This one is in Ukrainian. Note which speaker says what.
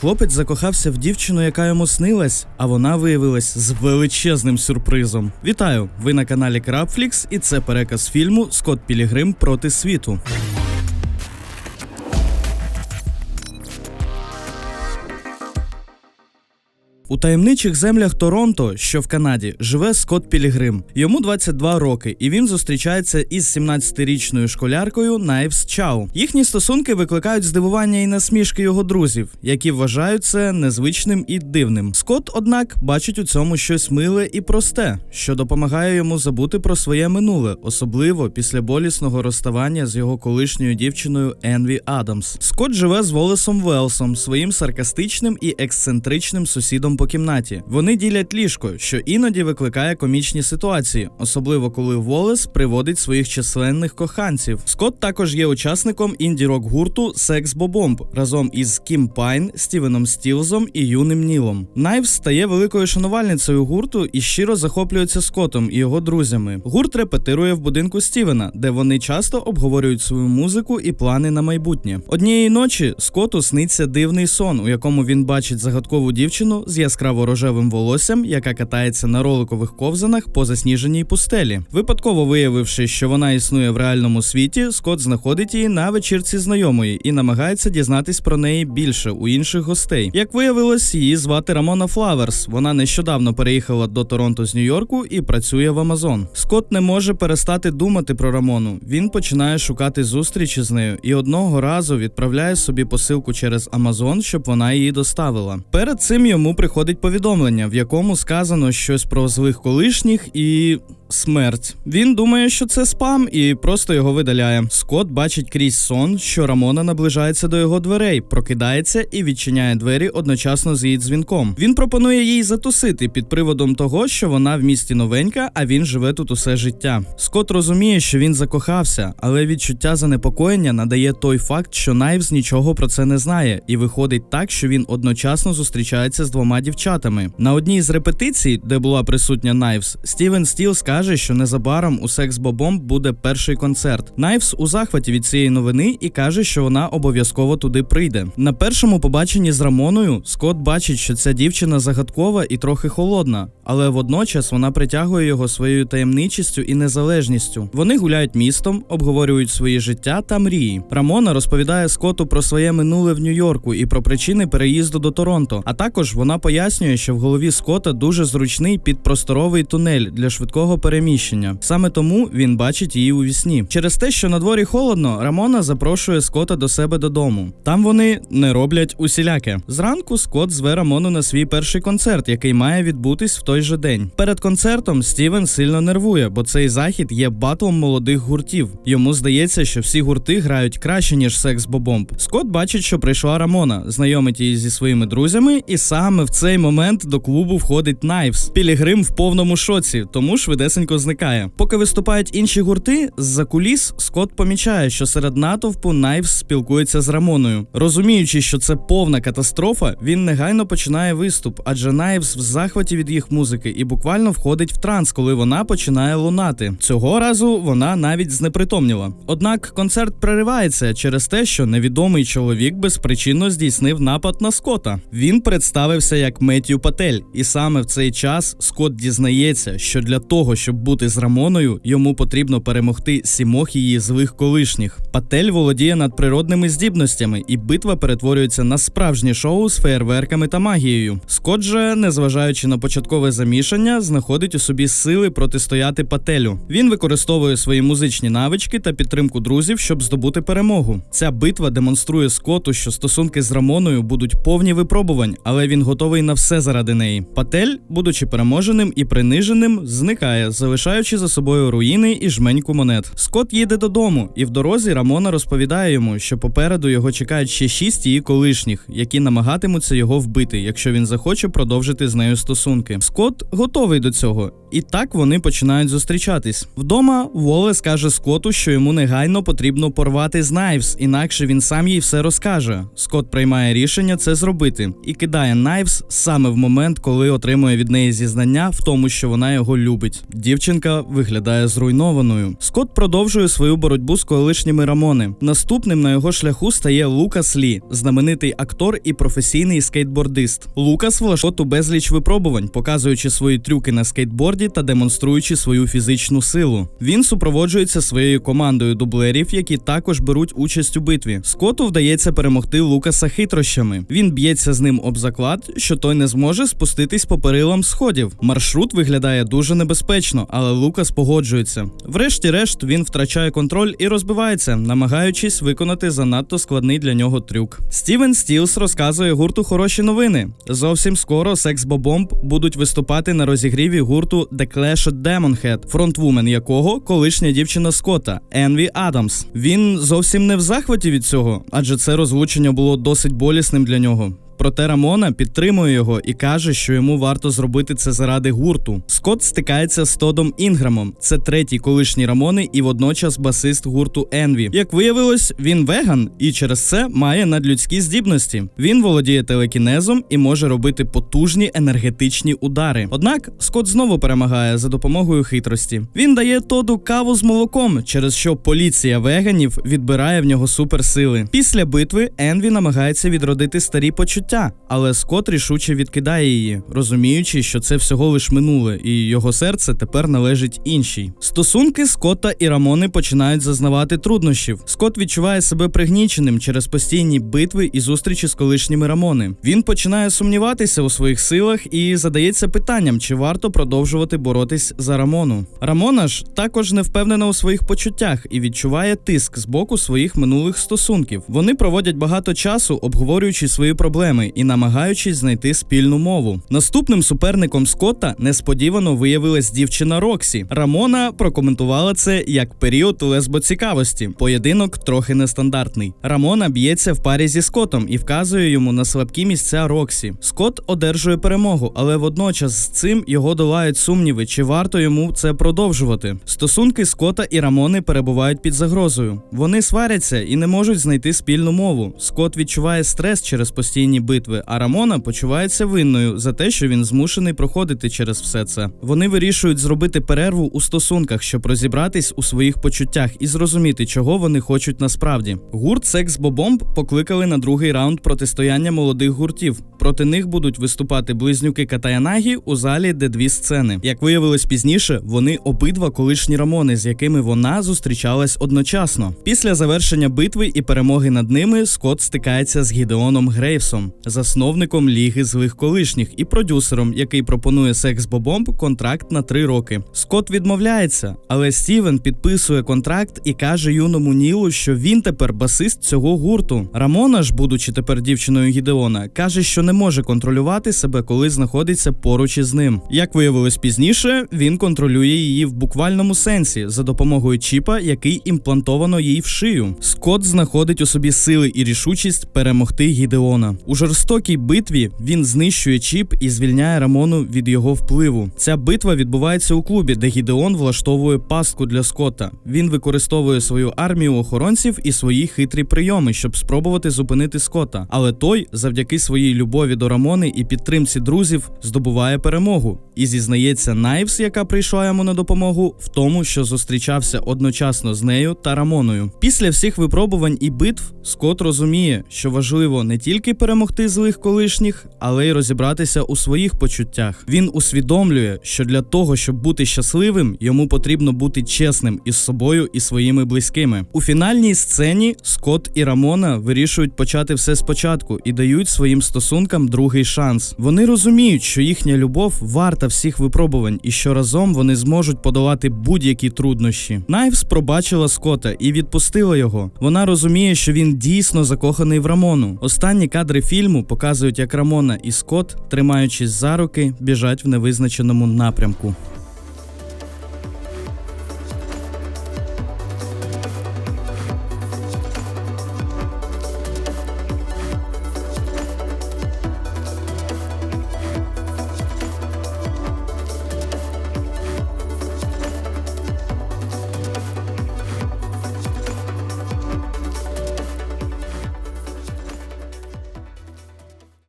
Speaker 1: Хлопець закохався в дівчину, яка йому снилась, а вона виявилась з величезним сюрпризом. Вітаю! Ви на каналі Крапфлікс, і це переказ фільму Скот Пілігрим проти світу. У таємничих землях Торонто, що в Канаді, живе Скотт Пілігрим. Йому 22 роки, і він зустрічається із 17-річною школяркою Найвс Чау. Їхні стосунки викликають здивування і насмішки його друзів, які вважають це незвичним і дивним. Скотт, однак, бачить у цьому щось миле і просте, що допомагає йому забути про своє минуле, особливо після болісного розставання з його колишньою дівчиною Енві Адамс. Скотт живе з Волесом Велсом, своїм саркастичним і ексцентричним сусідом по кімнаті. Вони ділять ліжко, що іноді викликає комічні ситуації, особливо коли Волес приводить своїх численних коханців. Скотт також є учасником інді-рок гурту Секс Бобомб разом із Кім Пайн, Стівеном Стілзом і юним Нілом. Найвс стає великою шанувальницею гурту і щиро захоплюється Скоттом і його друзями. Гурт репетирує в будинку Стівена, де вони часто обговорюють свою музику і плани на майбутнє. Однієї ночі Скотту сниться дивний сон, у якому він бачить загадкову дівчину з яскраво рожевим волоссям, яка катається на роликових ковзанах по засніженій пустелі. Випадково виявивши, що вона існує в реальному світі, Скотт знаходить її на вечірці знайомої і намагається дізнатись про неї більше у інших гостей. Як виявилось, її звати Рамона Флаверс. Вона нещодавно переїхала до Торонто з Нью-Йорку і працює в Амазон. Скотт не може перестати думати про Рамону. Він починає шукати зустрічі з нею і одного разу відправляє собі посилку через Амазон, щоб вона її доставила. Перед цим йому приходить повідомлення, в якому сказано щось про злих колишніх і. Смерть. Він думає, що це спам, і просто його видаляє. Скотт бачить крізь сон, що Рамона наближається до його дверей, прокидається і відчиняє двері одночасно з її дзвінком. Він пропонує їй затусити під приводом того, що вона в місті новенька, а він живе тут усе життя. Скотт розуміє, що він закохався, але відчуття занепокоєння надає той факт, що Найвз нічого про це не знає, і виходить так, що він одночасно зустрічається з двома дівчатами. На одній з репетицій, де була присутня Найвс, Стівен Стіл каже, що незабаром у секс бобом буде перший концерт. Найвс у захваті від цієї новини і каже, що вона обов'язково туди прийде. На першому побаченні з Рамоною Скотт бачить, що ця дівчина загадкова і трохи холодна, але водночас вона притягує його своєю таємничістю і незалежністю. Вони гуляють містом, обговорюють свої життя та мрії. Рамона розповідає Скотту про своє минуле в Нью-Йорку і про причини переїзду до Торонто. А також вона пояснює, що в голові Скотта дуже зручний підпросторовий тунель для швидкого переміщення. Саме тому він бачить її у вісні. Через те, що на дворі холодно, Рамона запрошує Скотта до себе додому. Там вони не роблять усіляке. Зранку Скотт зве Рамону на свій перший концерт, який має відбутись в той же день. Перед концертом Стівен сильно нервує, бо цей захід є батлом молодих гуртів. Йому здається, що всі гурти грають краще ніж секс бобомб. Скотт бачить, що прийшла Рамона, знайомить її зі своїми друзями, і саме в цей момент до клубу входить Найвс. Пілігрим в повному шоці, тому швидесенько зникає. Поки виступають інші гурти, з-за куліс Скотт помічає, що серед натовпу Найвс спілкується з Рамоною. Розуміючи, що це повна катастрофа, він негайно починає виступ, адже Найвс в захваті від їх музики і буквально входить в транс, коли вона починає лунати. Цього разу вона навіть знепритомніла. Однак концерт переривається через те, що невідомий чоловік безпричинно здійснив напад на Скотта. Він представився як Меттью Патель, і саме в цей час Скотт дізнається, що для того, щоб бути з Рамоною, йому потрібно перемогти сімох її злих колишніх. Патель володіє надприродними здібностями, і битва перетворюється на справжнє шоу з феєрверками та магією. Скотт же, незважаючи на початкове замішання, знаходить у собі сили протистояти Пателю. Він використовує свої музичні навички та підтримку друзів, щоб здобути перемогу. Ця битва демонструє Скотту, що стосунки з Рамоною будуть повні випробувань, але він готовий на все заради неї. Патель, будучи переможеним і приниженим, зникає, залишаючи за собою руїни і жменьку монет. Скот їде додому, і в дорозі Рамона розповідає йому, що попереду його чекають ще шість її колишніх, які намагатимуться його вбити, якщо він захоче продовжити з нею стосунки. Скот готовий до цього. І так вони починають зустрічатись. Вдома Волес каже Скотту, що йому негайно потрібно порвати з Найвс, інакше він сам їй все розкаже. Скотт приймає рішення це зробити і кидає Найвс саме в момент, коли отримує від неї зізнання в тому, що вона його любить. Дівчинка виглядає зруйнованою. Скотт продовжує свою боротьбу з колишніми Рамони. Наступним на його шляху стає Лукас Лі, знаменитий актор і професійний скейтбордист. Лукас влаштовує безліч випробувань, показуючи свої трюки на скейтборді та демонструючи свою фізичну силу. Він супроводжується своєю командою дублерів, які також беруть участь у битві. Скотту вдається перемогти Лукаса хитрощами. Він б'ється з ним об заклад, що той не зможе спуститись по перилам сходів. Маршрут виглядає дуже небезпечно, але Лукас погоджується. Врешті-решт він втрачає контроль і розбивається, намагаючись виконати занадто складний для нього трюк. Стівен Стілс розказує гурту хороші новини. Зовсім скоро Секс Бобомб будуть виступати на розігріві гурту The Clash at Demonhead, фронтвумен якого колишня дівчина Скотта Енві Адамс. Він зовсім не в захваті від цього, адже це розлучення було досить болісним для нього. Проте Рамона підтримує його і каже, що йому варто зробити це заради гурту. Скотт стикається з Тодом Інграмом. Це третій колишній Рамони і водночас басист гурту Енві. Як виявилось, він веган і через це має надлюдські здібності. Він володіє телекінезом і може робити потужні енергетичні удари. Однак Скотт знову перемагає за допомогою хитрості. Він дає Тоду каву з молоком, через що поліція веганів відбирає в нього суперсили. Після битви Енві намагається відродити старі почуття життя, але Скот рішуче відкидає її, розуміючи, що це всього лиш минуле, і його серце тепер належить іншій. Стосунки Скотта і Рамони починають зазнавати труднощів. Скот відчуває себе пригніченим через постійні битви і зустрічі з колишніми Рамони. Він починає сумніватися у своїх силах і задається питанням, чи варто продовжувати боротись за Рамону. Рамона ж також не впевнена у своїх почуттях і відчуває тиск з боку своїх минулих стосунків. Вони проводять багато часу, обговорюючи свої проблеми і намагаючись знайти спільну мову. Наступним суперником Скотта несподівано виявилась дівчина Роксі. Рамона прокоментувала це як період лесбоцікавості. Поєдинок трохи нестандартний. Рамона б'ється в парі зі Скоттом і вказує йому на слабкі місця Роксі. Скотт одержує перемогу, але водночас з цим його долають сумніви, чи варто йому це продовжувати. Стосунки Скотта і Рамони перебувають під загрозою. Вони сваряться і не можуть знайти спільну мову. Скотт відчуває стрес через постійні битви, а Рамона почувається винною за те, що він змушений проходити через все це. Вони вирішують зробити перерву у стосунках, щоб розібратись у своїх почуттях і зрозуміти, чого вони хочуть насправді. Гурт Секс Бобомб покликали на другий раунд протистояння молодих гуртів. Проти них будуть виступати близнюки Катаянагі у залі, де дві сцени. Як виявилось пізніше, вони обидва колишні рамони, з якими вона зустрічалась одночасно. Після завершення битви і перемоги над ними Скотт стикається з Гідеоном Грейвсом, засновником Ліги злих колишніх і продюсером, який пропонує секс Бобомб контракт на три роки. Скотт відмовляється, але Стівен підписує контракт і каже юному Нілу, що він тепер басист цього гурту. Рамона ж, будучи тепер дівчиною Гідеона, каже, що не може контролювати себе, коли знаходиться поруч із ним. Як виявилось пізніше, він контролює її в буквальному сенсі за допомогою чіпа, який імплантовано їй в шию. Скотт знаходить у собі сили і рішучість перемогти Гідеона. У жорстокій битві він знищує чіп і звільняє Рамону від його впливу. Ця битва відбувається у клубі, де Гідеон влаштовує пастку для Скотта. Він використовує свою армію охоронців і свої хитрі прийоми, щоб спробувати зупинити Скотта. Але той, завдяки своїй любові до Рамони і підтримці друзів, здобуває перемогу і зізнається Найвс, яка прийшла йому на допомогу, в тому, що зустрічався одночасно з нею та Рамоною. Після всіх випробувань і битв Скотт розуміє, що важливо не тільки перемогти злих колишніх, але й розібратися у своїх почуттях. Він усвідомлює, що для того, щоб бути щасливим, йому потрібно бути чесним із собою і своїми близькими. У фінальній сцені Скотт і Рамона вирішують почати все спочатку і дають своїм стосункам другий шанс. Вони розуміють, що їхня любов варта всіх випробувань, і що разом вони зможуть подолати будь-які труднощі. Найвс пробачила Скотта і відпустила його. Вона розуміє, що він дійсно закоханий в Рамону. Останні кадри фільму показують, як Рамона і Скотт, тримаючись за руки, біжать в невизначеному напрямку.